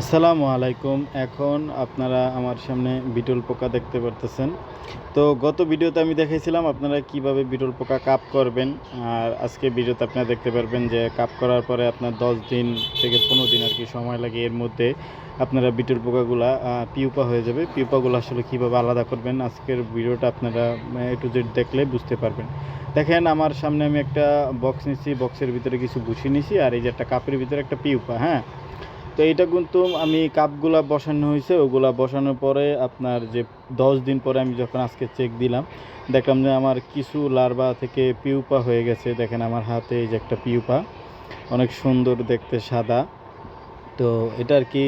আসসালামু আলাইকুম। এখন আপনারা আমার সামনে বিটল পোকা দেখতে পারতেছেন। তো গত ভিডিওতে আমি দেখাইছিলাম আপনারা কীভাবে বিটল পোকা কাপ করবেন। আর আজকে ভিডিওতে আপনারা দেখতে পারবেন যে কাপ করার পরে আপনার দশ দিন থেকে পনেরো দিন আর কি সময় লাগে। এর মধ্যে আপনারা বিটল পোকাগুলা পিউপা হয়ে যাবে। পিউপাগুলো আসলে কীভাবে আলাদা করবেন আজকের ভিডিওটা আপনারা একটু জেড দেখলে বুঝতে পারবেন। দেখেন আমার সামনে আমি একটা বক্স নিছি বক্সের ভিতরে কিছু বুঝিয়ে নিছি। আর এই যে একটা কাপের ভিতরে একটা পিউপা হ্যাঁ? তো এটা কিন্তু আমি কাপগুলা বসানো হয়েছে, ওগুলা বসানোর পরে আপনার যে দশ দিন পরে আমি যখন আজকে চেক দিলাম, দেখলাম যে আমার কিছু লার্ভা থেকে পিউপা হয়ে গেছে। দেখেন আমার হাতে এই যে একটা পিউপা, অনেক সুন্দর দেখতে সাদা। তো এটা আর কি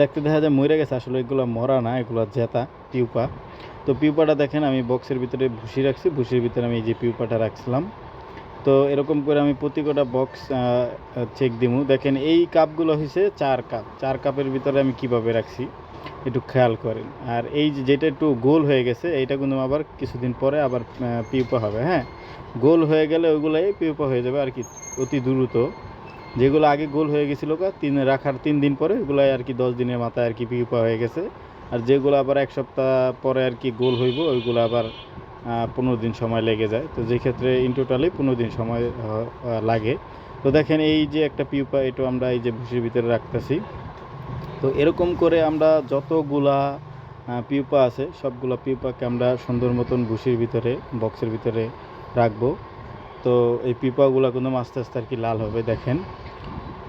দেখতে দেখা যায় মরে গেছে, আসলে এগুলো মরা না, এগুলো জেতা পিউপা। তো পিউপাটা দেখেন আমি বক্সের ভিতরে ভুসি রাখছি ভুসির ভিতরে আমি এই যে পিউপাটা রাখছিলাম। তো এরকম করে আমি প্রতি কটা বক্স চেক দিমু। দেখেন, এই কাপগুলো হয়েছে চার কাপ চার কাপের ভিতরে আমি কীভাবে রাখছি, একটু খেয়াল করেন। আর এই যেটা একটু গোল হয়ে গেছে, এইটা কিন্তু আবার কিছুদিন পরে আবার পিউপা হবে হ্যাঁ? গোল হয়ে গেলে ওইগুলাই পিউপা হয়ে যাবে আর কি, অতি দ্রুত। যেগুলো আগে গোল হয়ে গেছিল তিন রাখার তিন দিন পরে ওগুলাই আর কি দশ দিনের মাথায় আর কি পিউপা হয়ে গেছে। আর যেগুলো আবার এক সপ্তাহ পরে আর কি গোল হইব, ওইগুলো আবার পনেরো দিন সময় লেগে যায়। তো যে ক্ষেত্রে ইন টোটালি পনেরো দিন সময় লাগে। তো দেখেন এই যে একটা পিউপা, এটা আমরা এই যে ভুসির ভিতরে রাখতেছি। তো এরকম করে আমরা যতগুলা পিউপা আছে, সবগুলা পিউপাকে আমরা সুন্দর মতন ভুসির ভিতরে, বক্সের ভিতরে রাখব। তো এই পিউপাগুলো কিন্তু আস্তে আস্তে আর কি লাল হবে, দেখেন।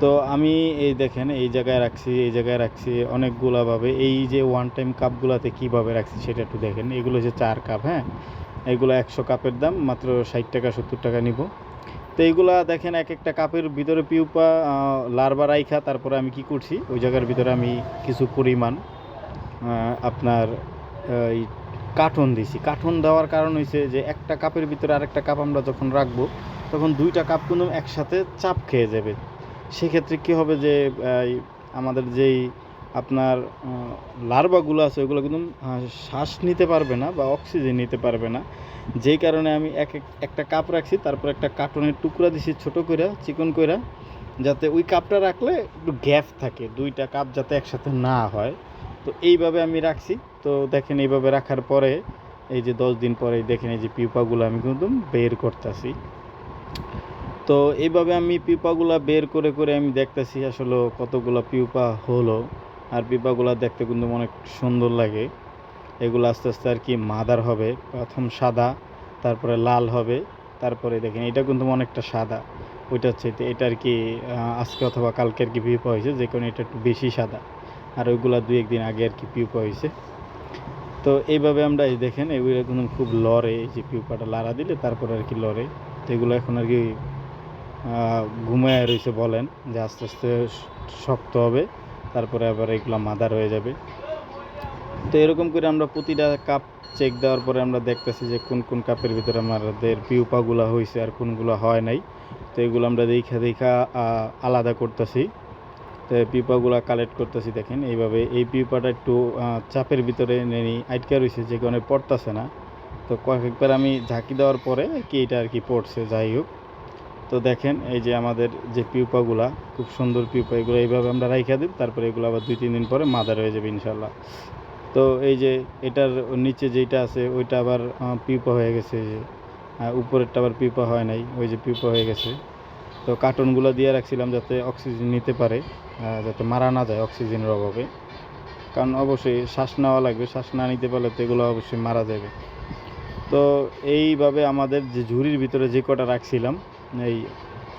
তো আমি এই দেখেন, এই জায়গায় রাখছি, এই জায়গায় রাখছি অনেকগুলাভাবে এই যে ওয়ান টাইম কাপগুলোতে কীভাবে রাখছি সেটা একটু দেখেন। এগুলো হচ্ছে চার কাপ হ্যাঁ? এগুলো একশো কাপের দাম, মাত্র ষাট টাকা, সত্তর টাকা নিব। তো এইগুলা দেখেন, এক একটা কাপের ভিতরে পিউপা লার্ভা, রাইখা, তারপরে আমি কি করছি? ওই জায়গার ভিতরে আমি কিছু পরিমাণ আপনার এই কার্টন দিছি। কার্টন দেওয়ার কারণ হয়েছে যে, একটা কাপের ভিতরে আরেকটা কাপ আমরা যখন রাখব, তখন দুইটা কাপ কিন্তু একসাথে চাপ খেয়ে যাবে। সেক্ষেত্রে কী হবে যে আমাদের যেই আপনার লার্ভাগুলো আছে ওগুলো কিন্তু শ্বাস নিতে পারবে না বা অক্সিজেন নিতে পারবে না। যেই কারণে আমি এক এক- একটা কাপ রাখছি, তারপর একটা কার্টনের টুকরা দিছি ছোট কইরা, চিকন কইরা, যাতে ওই কাপটা রাখলে একটু গ্যাপ থাকে, দুইটা কাপ যাতে একসাথে না হয়। তো এইভাবে আমি রাখছি। তো দেখেন এইভাবে রাখার পরে, এই যে দশ দিন পরে দেখেন এই যে পিউপাগুলো আমি কিন্তু বের করতেছি। তো এইভাবে আমি পিউপাগুলা বের করে করে আমি দেখতেছি আসলে কতগুলো পিউপা হলো। আর পিউপাগুলা দেখতে কিন্তু অনেক সুন্দর লাগে। এগুলো আস্তে আস্তে আর কি মাদার হবে। প্রথম সাদা, তারপরে লাল হবে, তারপরে দেখেন এটা কিন্তু অনেকটা সাদা। ওইটা হচ্ছে এটা আর কি আজকে অথবা কালকে আর কি পিউপা হয়েছে, যে কারণে এটা একটু বেশি সাদা। আর ওইগুলা দুই একদিন আগে আর কি পিউপা হয়েছে। তো এইভাবে আমরা এই দেখেন, এগুলো কিন্তু খুব লড়ে, এই যে পিউপাটা লাড়া দিলে তারপরে আর কি লড়ে। তো এগুলো এখন আর কি ঘুমায় রয়েছে বলেন, যে আস্তে আস্তে শক্ত হবে। তারপরে আবার এগুলো মাদার হয়ে যাবে। তো এরকম করে আমরা প্রতিটা কাপ চেক দেওয়ার পরে আমরা দেখতেছি যে কোন কোন কাপের ভিতরে আমাদের পিউপাগুলো হয়েছে আর কোনগুলো হয় নাই। তো এগুলো আমরা দেখা দেখা আলাদা করতেছি। তো পিউপাগুলো কালেক্ট করতেছি দেখেন, এইভাবে এই পিউপাটা একটু চাপের ভিতরে নেনি আটকা রয়েছে যে কারণে পড়তেছে না। তো কয়েকবার আমি ঝাঁকি দেওয়ার পরে কি এটা আর কি পড়ছে, যাই হোক। তো দেখেন, এই যে আমাদের যে পিউপাগুলা, খুব সুন্দর পিউপা, এগুলো এইভাবে আমরা রাইখা দিই তারপরে এগুলো আবার দুই তিন দিন পরে মাদার হয়ে যাবে ইনশাল্লাহ তো এই যে এটার নিচে যেটা আছে, ওইটা আবার পিউপা হয়ে গেছে, এই যে উপরেরটা আবার পিউপা হয় নাই, ওই যে পিউপা হয়ে গেছে। তো কার্টনগুলো দিয়ে রাখছিলাম যাতে অক্সিজেন নিতে পারে যাতে মারা না যায় অক্সিজেনের অভাবে। কারণ অবশ্যই শ্বাস নেওয়া লাগবে, শ্বাস না নিতে পারলে তো এগুলো অবশ্যই মারা যাবে। তো এইভাবে আমাদের যে ঝুড়ির ভিতরে যে কটা রাখছিলাম এই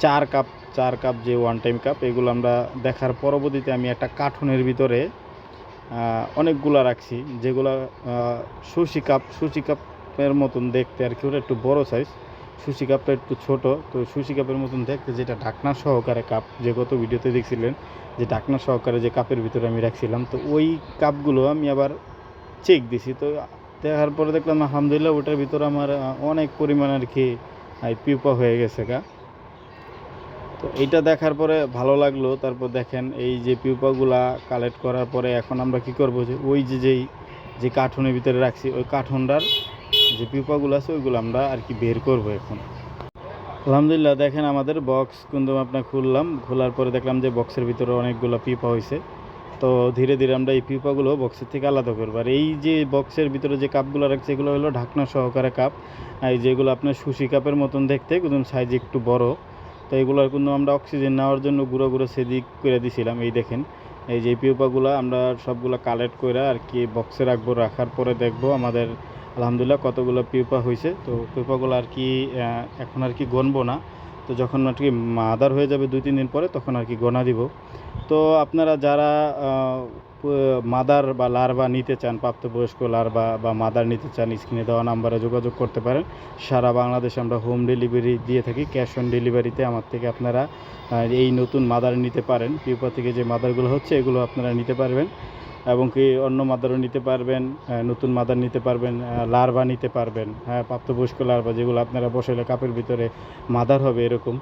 চার কাপ চার কাপ যে ওয়ান টাইম কাপ এগুলো আমরা দেখার পরবর্তীতে আমি একটা কার্টুনের ভিতরে অনেকগুলা রাখছি, যেগুলো সুশি কাপ, সুশি কাপের মতন দেখতে আর কি, ওটা একটু বড় সাইজ সুশি কাপটা একটু ছোট, তো সুশি কাপের মতন দেখতে যেটা ঢাকনা সহকারে কাপ যে গত ভিডিওতে দেখছিলেন, যে ঢাকনা সহকারে যে কাপের ভিতরে আমি রাখছিলাম, তো ওই কাপগুলো আমি আবার চেক দিছি, তো দেখার পরে দেখলাম, আলহামদুলিল্লাহ, ওটার ভিতরে আমার অনেক পরিমাণ আর কি পিউপা হয়ে গেছে গা। তো এইটা দেখার পরে ভালো লাগল, তারপর দেখেন এই যে পিউপাগুলা কালেক্ট করার পরে এখন আমরা কি করব যে ওই যে যেই, যে কার্টুনের ভিতরে রাখছি, ওই কার্টুনটার যে পিউপাগুলো আছে ওইগুলো আমরা আর কি বের করব এখন। আলহামদুলিল্লাহ, দেখেন আমাদের বক্স কিন্তু আপনার খুললাম, খোলার পরে দেখলাম যে বক্সের ভিতরে অনেকগুলো পিপা হয়েছে তো ধীরে ধীরে আমরা এই পিউপাগুলো বক্সের থেকে আলাদা করব। আর এই যে বক্সের ভিতরে যে কাপগুলো রাখছে, এগুলো হলো ঢাকনা সহকারে কাপ এই যেগুলো আপনার সুশি কাপের মতন দেখতে কিন্তু সাইজ একটু বড়। তো এগুলোর কিন্তু আমরা অক্সিজেন নেওয়ার জন্য গুঁড়ো গুঁড়ো সেদিক করে দিছিলাম, এই দেখেন। এই যে পিউপাগুলো আমরা সবগুলো কালেক্ট করে আর কি বক্সে রাখব, রাখার পরে দেখব আমাদের, আলহামদুলিল্লাহ কতগুলো পিউপা হয়েছে তো পিউপাগুলো আর কি এখন আর কি গণবো না। তো যখন আর কি মাদার হয়ে যাবে দুই, তিন দিন পরে, তখন আর কি গোনা দিব। তো আপনারা যারা মাদার বা লার্ভা নিতে চান, প্রাপ্তবয়স্ক লার্ভা বা মাদার নিতে চান, স্ক্রিনে দেওয়া নাম্বারে যোগাযোগ করতে পারেন। সারা বাংলাদেশে আমরা হোম ডেলিভারি দিয়ে থাকি, ক্যাশ অন ডেলিভারিতে আমার থেকে আপনারা এই নতুন মাদার নিতে পারেন। পিউপা থেকে যে মাদারগুলো হচ্ছে, এগুলো আপনারা নিতে পারবেন। এবং কি অন্য মাদারও নিতে পারবেন নতুন মাদার নিতে পারবেন লার্ভা নিতে পারবেন হ্যাঁ প্রাপ্তবয়স্ক লার্ভা যেগুলো আপনারা বসাইলে কাপের ভিতরে মাদার হবে এরকম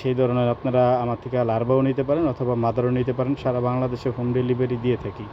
সেই ধরনের আপনারা আমার থেকে লার্ভাও নিতে পারেন অথবা মাদারও নিতে পারেন, সারা বাংলাদেশে হোম ডেলিভারি দিয়ে থাকি।